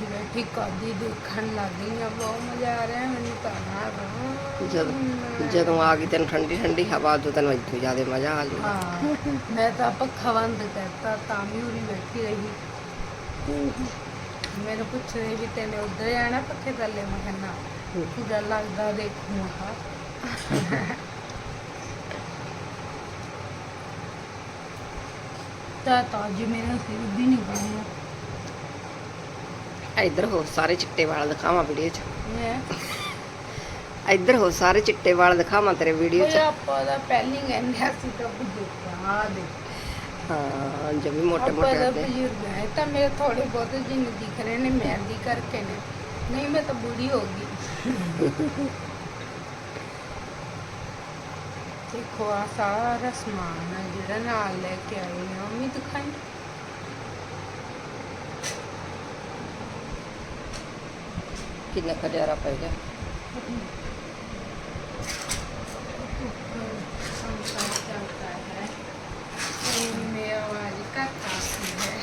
ਬੈਠੀ ਬੈਠੀ ਕਾਦੀ ਦੇਖਣ ਲੱਗ ਗਈ ਆ ਬਹੁਤ ਮਜ਼ਾ ਆ ਰਿਹਾ ਮੈਨੂੰ ਤਾਂ ਨਾ ਜਦੋਂ ਜਦੋਂ ਆ ਗਈ ਤੈਨੂੰ ਠੰਡੀ ਠੰਡੀ ਹਵਾ ਉਦੋਂ ਤੈਨੂੰ ਇੱਥੋਂ ਜ਼ਿਆਦਾ ਮਜ਼ਾ ਆ ਹਾਂ ਮੈਂ ਤਾਂ ਪੱਖਾ ਬੰਦ ਕਰਤਾ ਤਾਂ ਵੀ ਉਰੀ ਬੈਠੀ ਰਹੀ। ਮੈਨੂੰ ਪੁੱਛ ਰਹੀ ਵੀ ਤੈਨੇ ਉੱਧਰ ਜਾਣਾ ਪੱਖੇ ਥੱਲੇ? ਮੈਂ ਕਹਿੰਦਾ ਪੂਰਾ ਲੱਗਦਾ ਦੇਖੂ ਆਹ। ਤਾਂ ਤਾਂ ਜੀ ਮੇਰਾ ਸਿਰ ਵੀ ਨਹੀਂ ਬਣਿਆ। ਇੱਧਰ ਹੋ ਸਾਰੇ ਚਿੱਟੇ ਵਾਲ ਦਿਖਾਵਾਂ ਵੀਡੀਓ 'ਚ। ਮੈਂ? ਇੱਧਰ ਹੋ ਸਾਰੇ ਚਿੱਟੇ ਵਾਲ ਦਿਖਾਵਾਂ ਤੇਰੇ ਵੀਡੀਓ 'ਚ। ਆਪਾਂ ਦਾ ਪਹਿਲੀ ਕਹਿੰਦੇ ਸੀ ਤਾਂ ਦੇਖਿਆ ਆ ਦੇ। ਹਾਂ ਜਮੀ ਮੋਟੇ ਆਪਾਂ ਮੋਟੇ ਦਾ ਹੁੰਦੇ। ਬਜ਼ੁਰਗ ਹੈ ਤਾਂ ਮੇਰੇ ਥੋੜੇ ਬਹੁਤ ਜਿੰਨ ਦਿਖ ਰਹੇ ਨੇ ਮਹਿੰਦੀ ਕਰਕੇ ਨੇ। ਨਹੀਂ ਮੈਂ ਤਾਂ ਬੁੜੀ ਹੋ ਗਈ। ਦੇਖੋ ਆ ਸਾਰਾ ਸਮਾਨ ਜਿਹੜਾ ਨਾਲ ਲੈ ਕੇ ਆਏ ਹਾਂ ਉਹ ਵੀ ਦਿਖਾਈ। ਕਿੰਨਾ ਖਜਾਰਾ ਪੈ ਗਿਆ संसार चलता है और मेरा आवाज का काफी है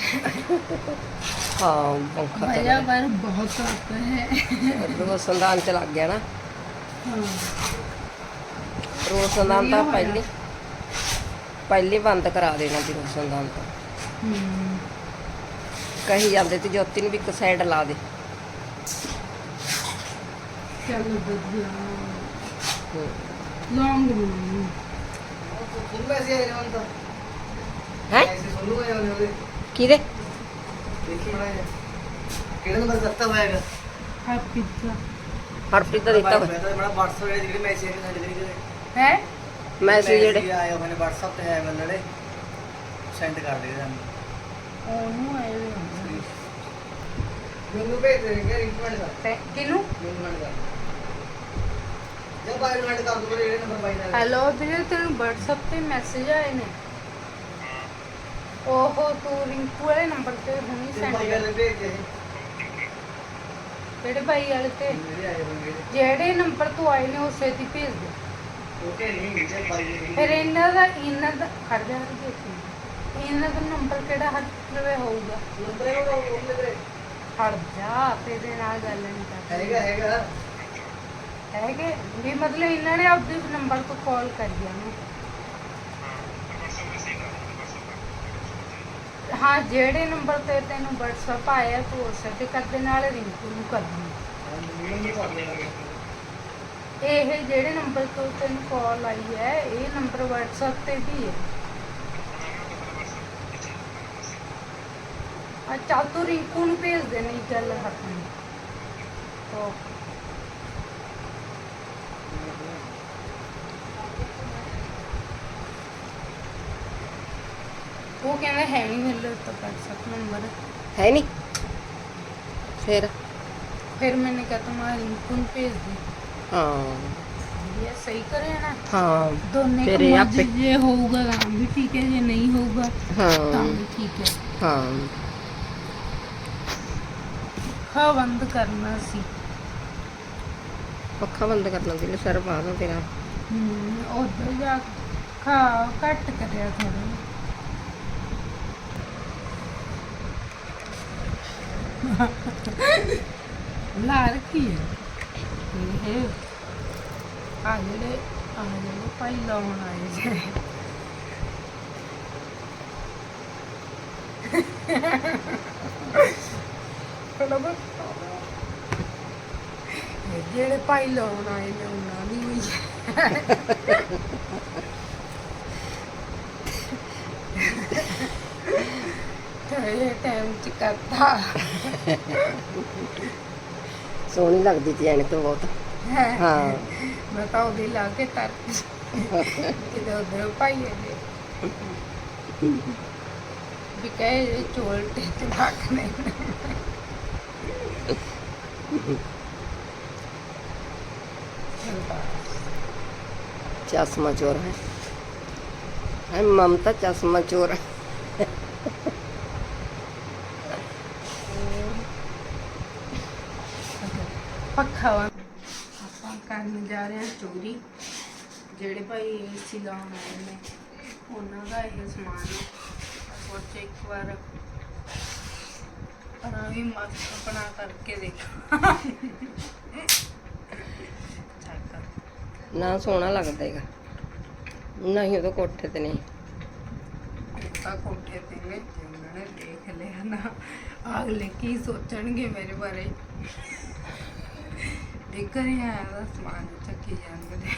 ਹਾਂ ਪੰਖਾ मजा ਚੱਲ पर बहुत आता है ਰੋਸ਼ਨਦਾਨ ਚ ਲੱਗ ਗਿਆ ਨਾ हाँ ਰੋਸ਼ਨਦਾਨ ਤਾਂ ਵਧੀਆ ਹੋਇਆ। ਪਹਿਲੇ ਪਹਿਲੇ ਬੰਦ ਕਰਾ ਦੇਣਾ ਸੀ ਰੋਸ਼ਨਦਾਨ ਤਾਂ हम्म, ਕਹੀ ਜਾਂਦੇ ਤੇ ਜੋਤੀ ਨੂੰ ਵੀ ਇੱਕ ਸਾਈਡ ਲਾ ਦੇ ਚੱਲ ਵਧੀਆ ਲੌਂਗ ਬਣਾਉਣੀ ਹੈ। ਕਿਹਦੇ? ਕਿਹੜੇ ਨੰਬਰ ਦਿੱਤਾ ਹੋਇਆਗਾ ਆ ਪਿੱਛਾ ਹਰਪ੍ਰੀਤ ਦਾ ਦਿੱਤਾ ਹੋਇਆ। ਮੈਂ ਤਾਂ ਬੜਾ WhatsApp ਜਿਹੜੇ ਜਿਹੜੇ ਮੈਸੇਜ ਆਏ ਸਾਡੇ ਜਿਹੜੇ ਹੈ? ਮੈਸੇਜ ਜਿਹੜੇ? ਆਏ ਹੋਏ ਨੇ WhatsApp ਤੇ ਆਏ ਬੰਦੇ ਜਿਹੜੇ। ਸੈਂਡ ਕਰ ਦੇ ਸਾਨੂੰ। ਉਹਨੂੰ ਆਏ ਹੋਏ ਮੈਨੂੰ ਭੇਜ ਦੇ ਰਿਕਮੈਂਡ ਕਰ ਕਿਨੂੰ ਮੈਨੂੰ ਰਿਕਮੈਂਡ ਕਰ ਰਿਕਮੈਂਡ ਕਰ ਦੂਗਾ ਜਿਹੜੇ ਨੰਬਰ ਬਾਈ ਨਾਲ। ਹੈਲੋ ਵੀਰੇ ਤੈਨੂੰ WhatsApp ਤੇ ਮੈਸੇਜ ਆਏ ਨੇ? ਓਹੋ ਤੂੰ ਰਿੰਕੂ ਵਾਲੇ ਨੰਬਰ ਤੇ ਹੁਣੀ ਸੈਂਡ ਬਾਈ ਕਰ ਵਾਲੇ ਭੇਜ ਦੇ ਕਿਹੜੇ ਬਾਈ ਵਾਲੇ ਤੇ? ਮੇਰੇ ਆਏ ਹੋਣਗੇ ਜਿਹੜੇ ਨੰਬਰ ਤੋਂ ਆਏ ਨੇ ਉਸੇ ਦੀ ਭੇਜ ਦੇ। ਓਕੇ ਨਹੀਂ ਜੇ ਬਾਈ ਦੇ ਫਿਰ ਇਹਨਾਂ ਦਾ ਇਹਨਾਂ ਦਾ ਖੜ ਜਾ ਦੇਖੀ ਇਹਨਾਂ ਦਾ ਨੰਬਰ ਕਿਹੜਾ ਹੱਥ ਰਵੇ ਹੋਊਗਾ? ਨੰਬਰ ਉਹ ਮੇਰੇ ਖੜ ਜਾ ਤੇਰੇ ਨਾਲ ਗੱਲ ਨਹੀਂ ਕਰਦੀ ਹੈਗਾ ਹੈਗਾ। ਹੈਗੇ। ਵੀ ਮਤਲਬ ਇਹਨਾਂ ਨੇ ਆਪਦੇ ਨੰਬਰ ਤੋਂ ਕਾਲ ਕਰੀ ਆ ਨੂੰ ਹਾਂ, ਜਿਹੜੇ ਨੰਬਰ ਤੇ ਤੈਨੂੰ WhatsApp ਆਇਆ, ਤੂੰ ਉਸੇ ਤੇ ਕਰਦੇ ਨਾਲ ਰਿੰਕੂ ਨੂੰ ਕਰਨੀ ਇਹ ਜਿਹੜੇ ਨੰਬਰ ਤੋਂ ਤੈਨੂੰ ਕਾਲ ਆਈ ਹੈ, ਇਹ ਨੰਬਰ WhatsApp ਤੇ ਵੀ ਹੈ। ਅੱਛਾ, ਤੂੰ ਰਿੰਕੂ ਨੂੰ ਭੇਜ ਦੇ, ਨਹੀਂ ਗੱਲ ਹੱਥਾਂ वो कहना है नहीं मिल रहा तो व्हाट्सएप नंबर है। नहीं। फिर? फिर मैंने कहा तुम्हारी फ़ोन पे भेज दी। हाँ। ये सही करे ना? हाँ। दोनों फिर यहाँ पे ये होगा काम भी ठीक है ये नहीं होगा हाँ। काम भी ठीक है। हाँ। हाँ बंद करना सी ਪੱਖਾ ਬੰਦ ਕਰਨਾ ਦਿਲ ਸਰ ਬਾਹਰ ਤੇਰਾ ਹੂੰ ਉਧਰ ਜਾ ਕੇ ਖਾ ਘੱਟ ਕਰਿਆ ਥੋੜਾ ਲਾ ਰੱਖੀ ਹੈ ਇਹ ਆ ਜਿਹੜੇ ਆ ਜਿਹੜੇ ਭਾਈ ਲਾਉਣ ਆਏ ਜੇ ਥੋੜਾ ਬਹੁਤ ਇਹ ਜਿਹੜੇ ਭਾਈ ਲਾਉਣ ਆਏ ਨੇ ਉਹਨਾਂ ਦੀ ਹੋਈ ਹੈ ਇਹ ਟਾਈਮ ਚ ਕਰਤਾ। ਸੋਹਣੀ ਲੱਗਦੀ ਤੀ ਐਨਕ ਬਹੁਤ। ਹੈ। ਹਾਂ। ਮੈਂ ਤਾਂ ਉਹਦੀ ਲਾ ਕੇ ਤਰ ਕਿਤੇ ਉਧਰ ਭਾਈ ਨੇ ਵੀ ਕਹੇ ਇਹ ਚੋਲ ਤੇ ਤਬਾਕ ਨੇ। चश्मा चोर है है ममता चश्मा चोर है ਪੱਖਾ ਵਾ ਆਪਾਂ ਕਰਨ ਜਾ ਰਹੇ ਹਾਂ ਚੋਰੀ ਜਿਹੜੇ ਭਾਈ ਏਸੀ ਲਾਉਣ ਆਏ ਨੇ ਉਹਨਾਂ ਦਾ ਇਹ ਸਮਾਨ ਹੈ ਸੋਚੇ ਇੱਕ ਵਾਰ ਆਪਣਾ ਵੀ ਮਸਤ ਆਪਣਾ ਕਰਕੇ ਦੇਖੋ ਚੱਕ ਨਾ ਸੋਹਣਾ ਲੱਗਦਾ ਹੈਗਾ। ਨਹੀਂ, ਉਹ ਕੋਠੇ ਤੇ ਨਹੀਂ। ਤਾਂ ਕੋਠੇ ਤੇ ਨੇ ਉਹਨਾਂ ਨੇ ਦੇਖ ਲਿਆ ਨਾ। ਅਗਲੇ ਕੀ ਸੋਚਣਗੇ ਮੇਰੇ ਬਾਰੇ। ਦੇਖ ਰਿਹਾ ਦਾ ਸਮਾਨ ਚੱਕੀ ਜਾਣਗੇ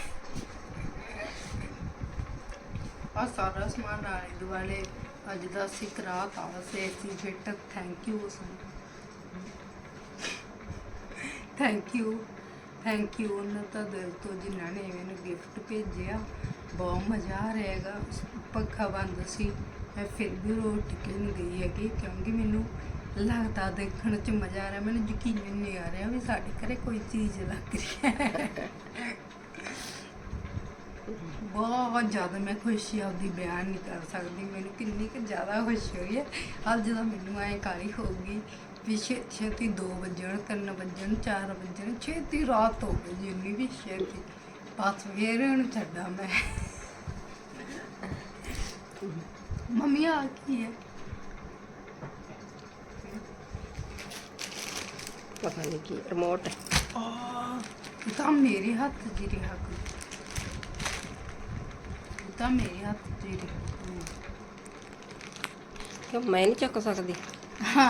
ਆ ਸਾਰਾ ਸਮਾਨ ਆਲੇ ਦੁਆਲੇ ਅੱਜ ਦਾ ਅਸੀਂ ਕਰਾਤਾ ਵਸੇ ਅਸੀਂ fit. Thank you thank you thank you ਉਹਨਾਂ ਦਾ ਦਿਲ ਤੋਂ ਜਿਨ੍ਹਾਂ ਨੇ ਮੈਨੂੰ ਗਿਫਟ ਭੇਜਿਆ, ਬਹੁਤ ਮਜ਼ਾ ਆ ਰਿਹਾ ਹੈਗਾ। ਪੱਖਾ ਬੰਦ ਸੀ, ਮੈਂ ਫਿਰ ਵੀ ਰੋਟੀ ਕੇ ਨਹੀਂ ਗਈ ਹੈਗੀ, ਕਿਉਂਕਿ ਮੈਨੂੰ ਲੱਗਦਾ ਦੇਖਣ 'ਚ ਮਜ਼ਾ ਆ ਰਿਹਾ, ਮੈਨੂੰ ਯਕੀਨ ਨਹੀਂ ਆ ਰਿਹਾ ਵੀ ਸਾਡੇ ਘਰੇ ਕੋਈ ਚੀਜ਼ ਲੱਗ ਰਹੀ ਹੈ। ਬਹੁਤ ਜ਼ਿਆਦਾ ਮੈਂ ਖੁਸ਼ੀ ਆਪਦੀ ਬਿਆਨ ਨਹੀਂ ਕਰ ਸਕਦੀ, ਮੈਨੂੰ ਕਿੰਨੀ ਕੁ ਜ਼ਿਆਦਾ ਖੁਸ਼ੀ ਹੋਈ ਹੈ। ਅੱਜ ਜਦੋਂ ਮੈਨੂੰ ਐ ਕਾਲੀ ਹੋਊਗੀ ਵੀ ਛੇ- ਛੇਤੀ 2 ਵਜਣ 3 ਵਜਣ 4 ਵਜਣ ਛੇਤੀ ਰਾਤ ਹੋ ਗਈ ਜਿੰਨੀ ਵੀ ਛੇਤੀ। ਬਸ ਫੇਰ ਉਹਨੂੰ ਛੱਡਾਂ ਮੈਂ। ਮੰਮੀ ਆ ਕੀ ਹੈ? ਪਤਾ ਨਹੀਂ ਕੀ ਰਿਮੋਟ ਹੈ। ਇਹ ਤਾਂ ਮੇਰੇ ਹੱਥ 'ਚ ਹੀ ਰਿਹਾ ਕਰੋ ਇਹ ਤਾਂ ਮੇਰੇ ਹੱਥ 'ਚ ਹੀ ਰਿਹਾ ਕਰੋ। ਕਿਉਂ ਮੈਂ ਨਹੀਂ ਚੱਕ ਸਕਦੀ? ਹਾਂ।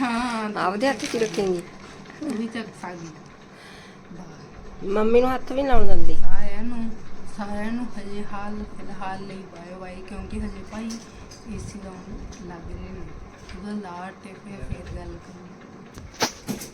ਹਾਂ ਹਾਂ ਆਪਦੇ ਹੱਥ 'ਚ ਰੱਖੇਂਗੀ। ਵੀ ਚੱਕ ਸਕਦੀ ਬਸ। ਮੰਮੀ ਨੂੰ ਹੱਥ ਵੀ ਨੀ ਲਾਉਣ ਦਿੰਦੀ। ਸਾਰਿਆਂ ਨੂੰ ਸਾਰਿਆਂ ਨੂੰ ਹਜੇ ਹਾਲ ਫਿਲਹਾਲ ਲਈ ਬਾਏ ਬਾਏ ਕਿਉਂਕਿ ਹਜੇ ਭਾਈ ਏਸੀ ਲਾਉਣ ਲੱਗ ਰਹੇ ਨੇ। ਜਦੋਂ ਲਾ ਤੇ ਫਿਰ ਫਿਰ ਗੱਲ ਕਰਾਂਗੇ।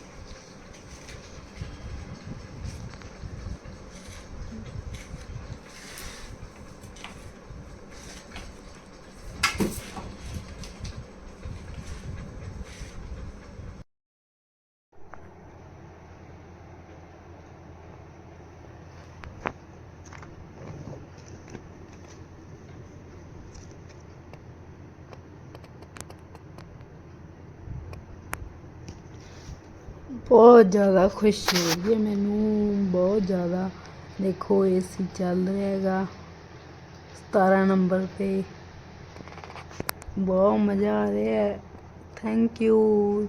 ਬਹੁਤ ਜ਼ਿਆਦਾ ਖੁਸ਼ੀ ਹੋਈ ਹੈ ਮੈਨੂੰ, ਬਹੁਤ ਜ਼ਿਆਦਾ। ਦੇਖੋ ਏਸੀ ਚੱਲ ਰਿਹਾ ਹੈਗਾ 17 ਨੰਬਰ ਤੇ। ਬਹੁਤ ਮਜ਼ਾ ਆ ਰਿਹਾ ਹੈ। ਥੈਂਕ ਯੂ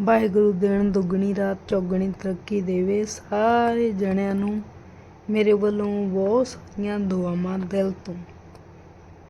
ਵਾਹਿਗੁਰੂ ਦਿਨ ਦੁੱਗਣੀ, ਰਾਤ ਚੌਗਣੀ ਤਰੱਕੀ ਦੇਵੇ ਸਾਰੇ ਜਣਿਆਂ ਨੂੰ। ਮੇਰੇ ਵੱਲੋਂ ਬਹੁਤ ਸਾਰੀਆਂ ਦੁਆਵਾਂ ਦਿਲ ਤੋਂ।